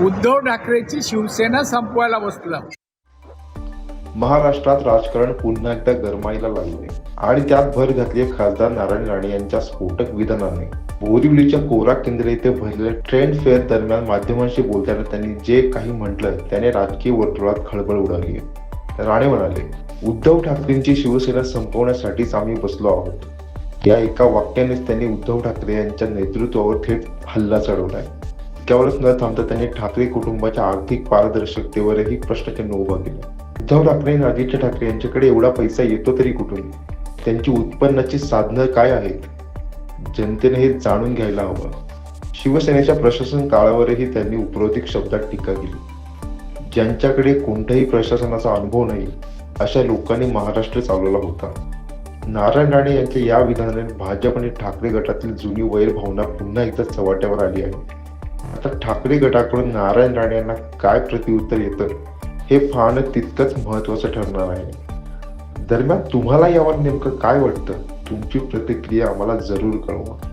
उद्धव ठाकरेची शिवसेना संपवायला बसला. महाराष्ट्रात राजकारण पुन्हा एकदा गरमाईला लागले आणि त्यात भर घातली खासदार नारायण राणे यांच्या स्फोटक विधानाने. बोरिवलीच्या कोरा केंद्र येथे भरलेल्या ट्रेंड फेअर दरम्यान माध्यमांशी बोलताना त्यांनी जे काही म्हटलं त्याने राजकीय वर्तुळात खळबळ उडाली राणे म्हणाले उद्धव ठाकरेंची शिवसेना संपवण्यासाठीच आम्ही बसलो आहोत. या एका वाक्यानेच त्यांनी उद्धव ठाकरे यांच्या नेतृत्वावर थेट हल्ला चढवलाय. इतक्यावरच न थांबता त्यांनी ठाकरे कुटुंबाच्या आर्थिक पारदर्शकतेवरही प्रश्नचिन्ह उभा केलं. उद्धव ठाकरे आणि आदित्य ठाकरे यांच्याकडे एवढा पैसा येतो तरी कुठून? त्यांची उत्पन्नाची साधनं काय आहेत? जनतेने हे जाणून घ्यायला हवं. शिवसेनेच्या प्रशासन काळावरही त्यांनी उपरोधिक शब्दात टीका केली. ज्यांच्याकडे कोणत्याही प्रशासनाचा अनुभव नाही अशा लोकांनी महाराष्ट्र चालवला होता. नारायण राणे यांच्या या विधानाने भाजप आणि ठाकरे गटातील जुनी वैरभावना पुन्हा एकदा चव्हाट्यावर आली आहे. आता ठाकरे गटाकडून नारायण राणे यांना काय प्रत्युत्तर येतं हे पाहणं तितकंच महत्वाचं ठरणार आहे. दरम्यान तुम्हाला यावर नेमकं काय वाटतं? तुमची प्रतिक्रिया आम्हाला जरूर कळवा.